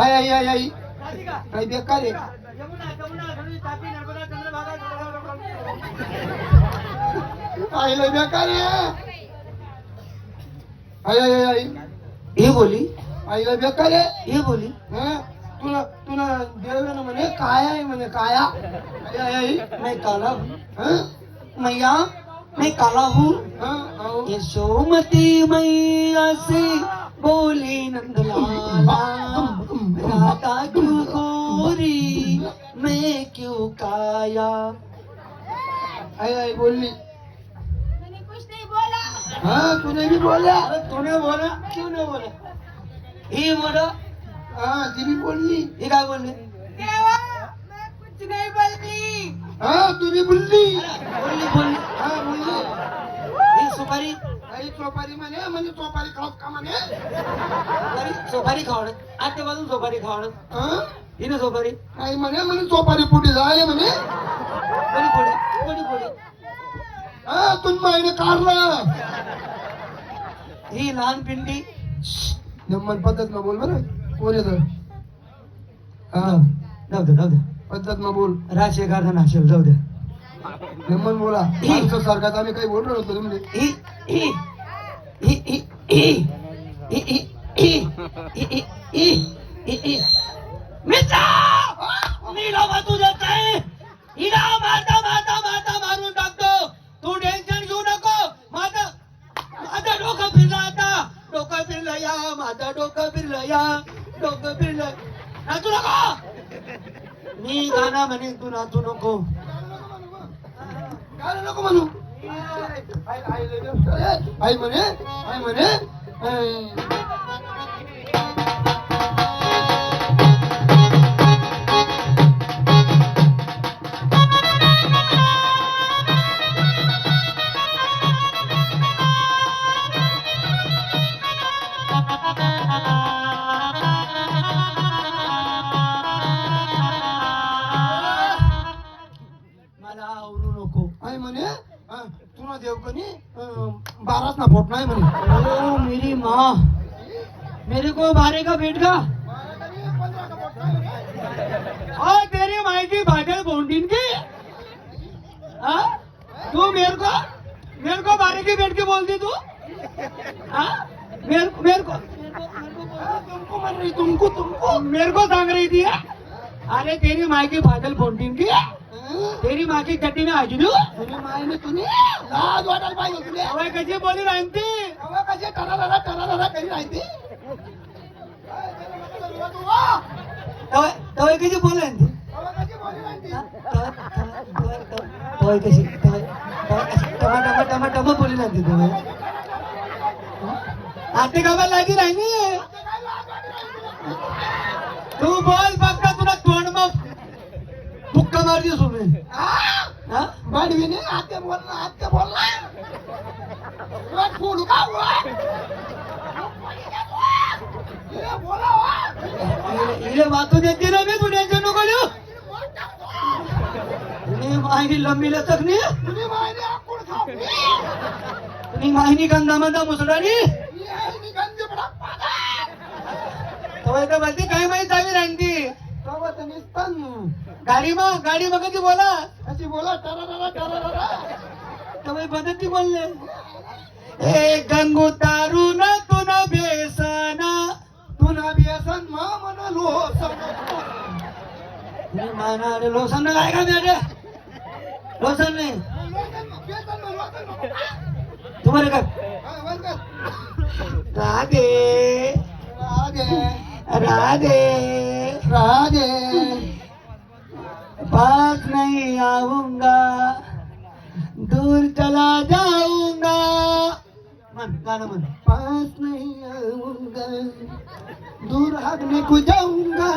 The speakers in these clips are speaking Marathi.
आई आई आई आई आई देख कर ये यमुना यमुना गंगा तापी बेकार चंद्रभागा आई लो बेकार है आई आई आई ये बोली. आई लो बेकार है ये बोली. हाँ? तू ना तू ना मने काया है मने काया? आई आई आई मैं काला हूँ. हाँ? मैया मैं काला हूँ. ये सोमती मैया से बोली नंदलाला. राधा क्यों गोरी मैं क्यों काया? आई आई बोलली मैंने कुछ नहीं बोला। हाँ तूने भी बोला? तूने बोला? क्यों नहीं बोला? ही बोला? हाँ भी बोलली ये क्या बोलने देवा मैं कुछ नहीं बोलती हाँ तू भी बोलली बोलली बोलली हाँ बोलली ही। सुपारी आई चोपारी म्हणे म्हणजे चोपारी खात का म्हणे? सुपारी सुपारी खावणं आजच्या बाजून सुपारी खावणं हं? हिनं सुपारी आई म्हणे म्हणे चोपारी पुढे जाय म्हणे. कोणी पुढे? कोणी पुढे? हा तुझ माईने काढलं. ही लहान पिंडी. नंबर पद्धत न बोल बरं. कोण येत? हा. जाऊ दे जाऊ दे. पद्धत न बोल. राजशेखर नाशेल जाऊ दे. नंबर बोला. सारखाच आम्ही काही बोललो नव्हतो तुम्ही ही ही. मी लोबा तुझं काय? हिला माता माता माता मारून टाकतो. तू टेन्शन घेऊ नको. माझं माझं डोकं फिरलं आता. डोकं फिरलं या माझं डोकं फिरलं या. डोकं फिरलं. नाचू नको. मी गाणं म्हणेन तू नाचू नको. गाणं नको म्हणू. आई म्हणे आई म्हणे मला आवरू नको. आई म्हणे तुला देव कनी बाराच ना फोट नाही म्हणे. ओ मेरी माँ. मेरे को बारे का भेट बेटगा और तेरी मायकी भागल बोंडिन की? हाँ? तू मेरे को मेरे को बारे की बेट के बोलती तू? मेरे को मेरे को तुमको म्हण रही तुमको तुमको मेरे को सांग रही थी अरे तेरी माँ की भागल बोंडिन की? तेरी माँ की गड्डी में आज दू तुझ्या माईने तुने लाज वाटायला पाहिजे तुले अवय कशी बोली राहती तेव्हा कसे? टरारा टरारा करी राहते तवय कशी बोल राहती तवय कशी तवय टमा टमा टमा टमा बोली राहते तवय आते गावाला लागी राहिनी तू बोल मग धक्का मारली सोडून मांडवीने आत्या बोलला आत्या बोलला. फोडू का हो? इले वाचून हो. येते ना मी तुझ्याच्या नको देऊ तुम्ही माहिती लंबीला तकनी तुम्ही माहिती आकुड खा तुम्ही माहिती गंधा मंदा मुसडानी तवाय तर माहिती काय माहिती आम्ही रांगती? बोला तर निस्तन गाडी बघ गाडी बघ ती बोला. अशी बोला टरा टरा टरा बदती बोलले? हे गंगू तारून न बेसना तुन बेसन मा मन लोसन. माना लोसन काय का बेटे? लोसन नाही? तुम्हाला का राधे. राधे. राधे. गाणं म्हण. पास नहीं आऊंगा दूर भागने को जाऊंगा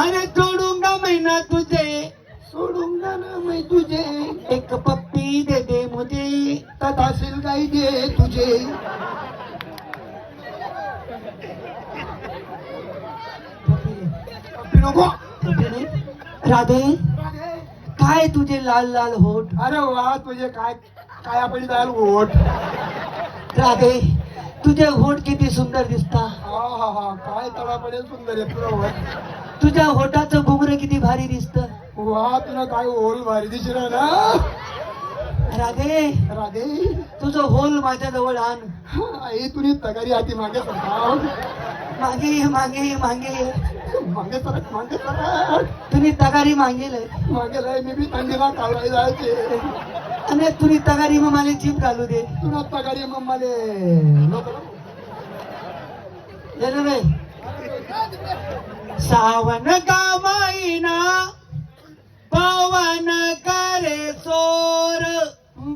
अरे छोडूंगा मैं ना तुझे. छोड़ूंगा ना मैं तुझे. एक पप्पी दे दे मुझे. तथाशील गाई दे तुझे. नको? राधे काय तुझे लाल लाल होठ? अरे वा तुझे काय काय आपण जायला ओट राधे तुझे होठ किती सुंदर दिसता. हा हा हा काय तळा पडेल सुंदर आहे तुला वर. तुझ्या होठाचं घुंगर किती भारी दिसत. वा तुला काय ओल भारी दिसला ना? राधे राधे. तुझं होल माझ्या जवळ आण आई तुझी तगारी हाती मागे सरकार मागे ये, मागे ये, मागे. ये. मागे सरक मागे सरक. तुम्ही तगारी मागेल मागे लय मी बी थंडीला कावळाय जायचे. आणि तुम्ही तगारी मग मला जीप घालू दे. तुला तगारी रे रे. सावन का महिना पवन करे सोर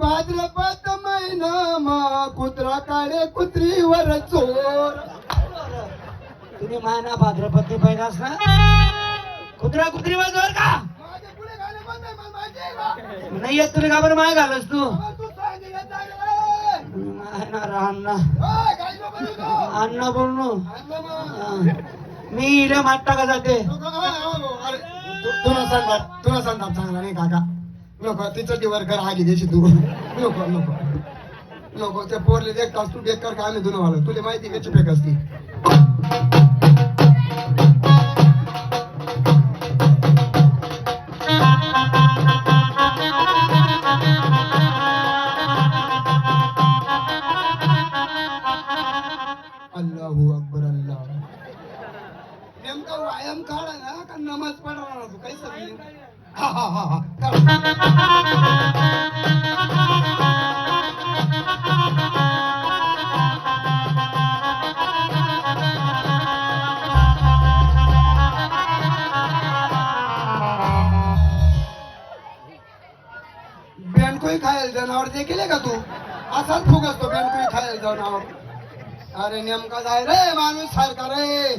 भाद्रपद महिना मा कुत्रा काळे कुत्रीवर चोर. तुम्ही माना भाद्रपती पहिलाच ना. कुत्रा कुत्री जोर का माझ्या पुढे गाणं बंद आहे, मला माहिती आहे का? नाही येत तुला का बरं माय घालस तू? तू अण्णा. काय तू? अण्णा बोलणू. मी इले माट्टा का जाते. तू- तुला सांगा तुला सांगा चांगला नाही काका नको तिचं दिवर कर आगी देशी तू? नको नको. नको त्या पोरले एक तास तू बेकार का आम्ही धुणं वाला. तुला माहिती कशी फेक असती ना का नमाज पडणार ना तू काही हा हा हा हा. काढ. बेंडकोई खायला जनावर देखील आहे का तू? असाच फुग असतो बेंडकोई खायला जनावर. अरे नेमका जाय रे माणूस सारखा रे.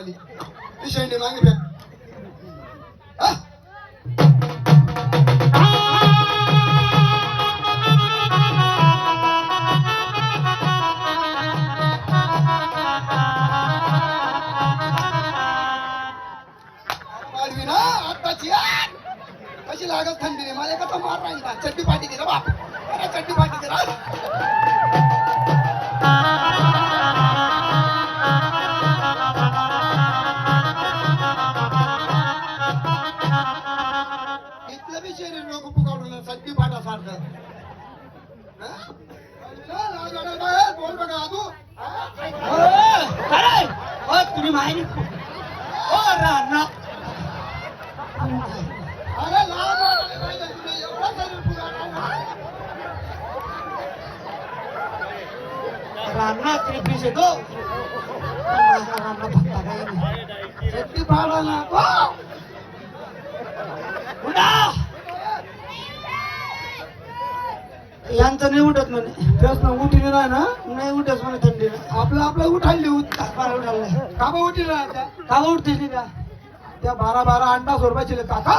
पाहिजे तिने वाली ती ओ तुम्ही माहिती ओ राणा अरे लाज वाटायला पाहिजे तुला, एवढं शरीर पुकावलं. राणा त्रिपीस येतो माझा राणा फक्त काही नाही चड्डी पाडा ना यांचं नाही उठत म्हणे. प्रश्न उठली नाही ना? नाही उठत म्हणे थंडीला आपलं आपलं उठायली उठ फार उठायला का बा उठली ना त्या का उठतेस नाही का त्या बारा बारा अंडा रुपयाची काका!